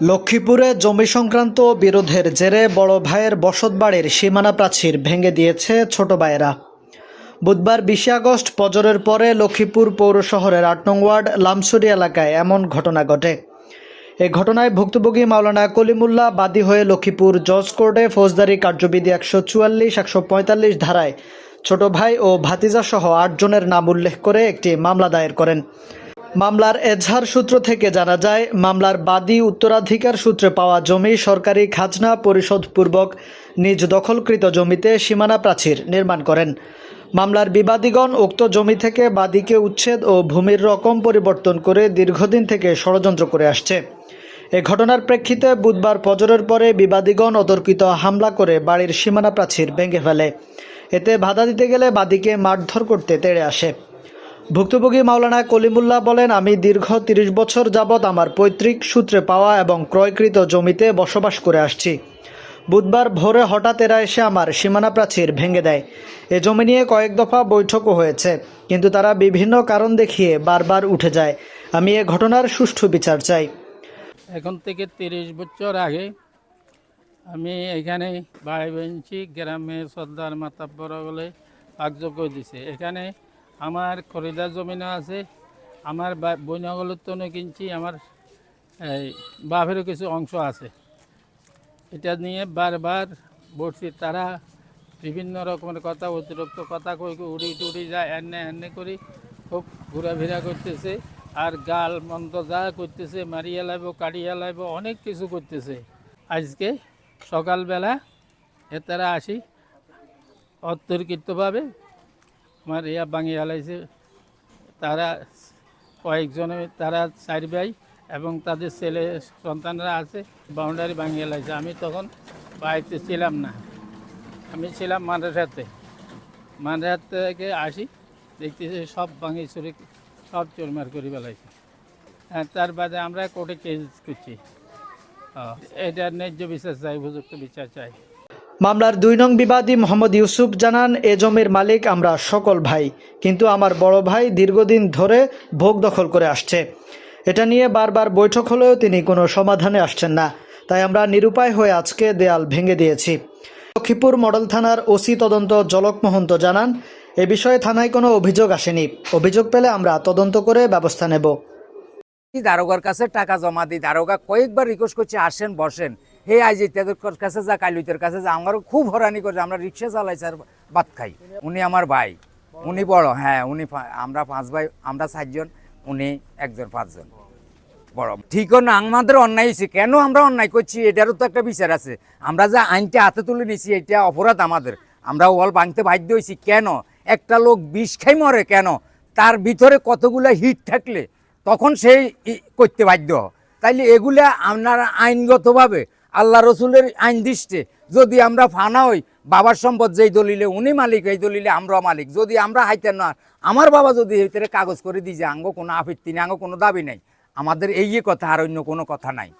লক্ষ্মীপুরে জমি সংক্রান্ত বিরোধের জেরে বড় ভাইয়ের বসতবাড়ির সীমানা প্রাচীর ভেঙে দিয়েছে ছোট ভাইয়েরা। বুধবার বিশে আগস্ট ফজরের পরে লক্ষ্মীপুর পৌর শহরের আট নং ওয়ার্ড লামসুরি এলাকায় এমন ঘটনা ঘটে। এ ঘটনায় ভুক্তভোগী মাওলানা কলিমুল্লাহ বাদী হয়ে লক্ষ্মীপুর জজ কোর্টে ফৌজদারি কার্যবিধি একশো চুয়াল্লিশ, একশো পঁয়তাল্লিশ ধারায় ছোট ভাই ও ভাতিজাসহ আটজনের নাম উল্লেখ করে একটি মামলা দায়ের করেন। মামলার এজাহার সূত্র থেকে জানা যায়, মামলার বাদী উত্তরাধিকার সূত্রে পাওয়া জমি সরকারি খাজনা পরিশোধপূর্বক নিজ দখলকৃত জমিতে সীমানা প্রাচীর নির্মাণ করেন। মামলার বিবাদীগণ উক্ত জমি থেকে বাদীকে উচ্ছেদ ও ভূমির রকম পরিবর্তন করে দীর্ঘদিন থেকে ষড়যন্ত্র করে আসছে। এ ঘটনার প্রেক্ষিতে বুধবার পজরের পরে বিবাদীগণ অতর্কিত হামলা করে বাড়ির সীমানা প্রাচীর ভেঙে ফেলে। এতে বাধা দিতে গেলে বাদীকে মারধর করতে তেড়ে আসে। ভুক্তভোগী মাওলানা কলিমুল্লাহ বলেন, আমি দীর্ঘ তিরিশ বছর যাবৎ আমার পৈতৃক সূত্রে পাওয়া এবং ক্রয়কৃত জমিতে বসবাস করে আসছি। বুধবার ভোরে হঠাৎ এরা এসে আমার সীমানা প্রাচীর ভেঙে দেয়। এ জমি নিয়ে কয়েক দফা বৈঠকও হয়েছে, কিন্তু তারা বিভিন্ন কারণ দেখিয়ে বারবার উঠে যায়। আমি এ ঘটনার সুষ্ঠু বিচার চাই। এখন থেকে তিরিশ বছর আগে আমি এখানে বাড়ি বেঞ্চি গ্রামে সর্দার মাতাব্বর বলে ভাগযোগ্য দিছে। এখানে আমার খরিদার জমিনও আছে, আমার বইনগলের তো কিনছি, আমার, এই, বাপেরও কিছু অংশ আছে। এটা নিয়ে বারবার বলছি, তারা বিভিন্ন রকমের কথা, অতিরিক্ত কথা কই, উড়ি টুড়ি যায় এনে এনে করি, খুব ঘোরাফেরা করতেছে, আর গাল মন্দ যা করতেছে, মারিয়া লাইব কাটিয়া লাইব, অনেক কিছু করতেছে। আজকে সকালবেলা এ তারা আসি অতর্কিতভাবে আমার ইয়া ভাঙিয়ে হালাইছে। তারা কয়েকজনে তারা চার ভাই এবং তাদের ছেলে সন্তানরা আছে বাউন্ডারি ভাঙিয়ে লাইছে আমি তখন বাড়িতে ছিলাম না। আমি ছিলাম মাদ্রাসাতে। মাদ্রাসা থেকে আসি দেখতেছি সব ভাঙি চুরি, সব চোরমার করে বেলাইছে হ্যাঁ তার বাদে আমরা কোর্টে কেস করছি। এটার ন্যায্য বিচার চাই, উপযুক্ত বিচার চাই। মামলার দুই নং বিবাদী মোহাম্মদ ইউসুফ জানান, এ জমির মালিক আমরা সকল ভাই, কিন্তু আমার বড় ভাই দীর্ঘদিন ধরে ভোগ দখল করে আসছে। এটা নিয়ে বারবার বৈঠক হলেও তিনি কোনো সমাধানে আসছেন না। তাই আমরা নিরুপায় হয়ে আজকে দেয়াল ভেঙে দিয়েছি। লক্ষ্মীপুর মডেল থানার ওসি তদন্ত জলক মহন্ত জানান, এ বিষয়ে থানায় কোনো অভিযোগ আসেনি। অভিযোগ পেলে আমরা তদন্ত করে ব্যবস্থা নেব। দারোগার কাছে টাকা জমা দিই। দারোগা কয়েকবার রিকোয়েস্ট করছে, আসেন, বসেন। হে আজ ইত্যাদির কাছে যা কালুইতের কাছে যা, আমারও খুব হরানি করছে। আমরা রিক্সা চালাই স্যার, ভাত খাই। উনি আমার ভাই। উনি বড় হ্যাঁ উনি আমরা পাঁচ ভাই, আমরা চারজন উনি একজন, পাঁচজন। বড়। ঠিকও না, আমাদের অন্যায় হয়েছে। কেন আমরা অন্যায় করছি? এটারও তো একটা বিচার আছে। আমরা যে আইনটা হাতে তুলে নিছি, এটা অপরাধ আমাদের। আমরা ওয়াল ভাঙতে বাধ্য হয়েছি। কেন? একটা লোক বিষ খাই মরে কেন? তার ভিতরে কতগুলা হিট থাকলে তখন সেই করতে বাধ্য। তাইলে এগুলা আপনারা আইনগতভাবে আল্লাহ রসুলের আইন দৃষ্টে। যদি আমরা ফানা হই, বাবার সম্পদ যেই দলিলে, উনি মালিক, এই দলিলে আমরা মালিক। যদি আমরা হাইতেন না, আমার বাবা যদি হইতে কাগজ করে দিয়ে যে আঙ্গ কোনো আফিত নেই, আঙ্গ কোনো দাবি নাই। আমাদের এই কথা আর অন্য কোনো কথা নাই।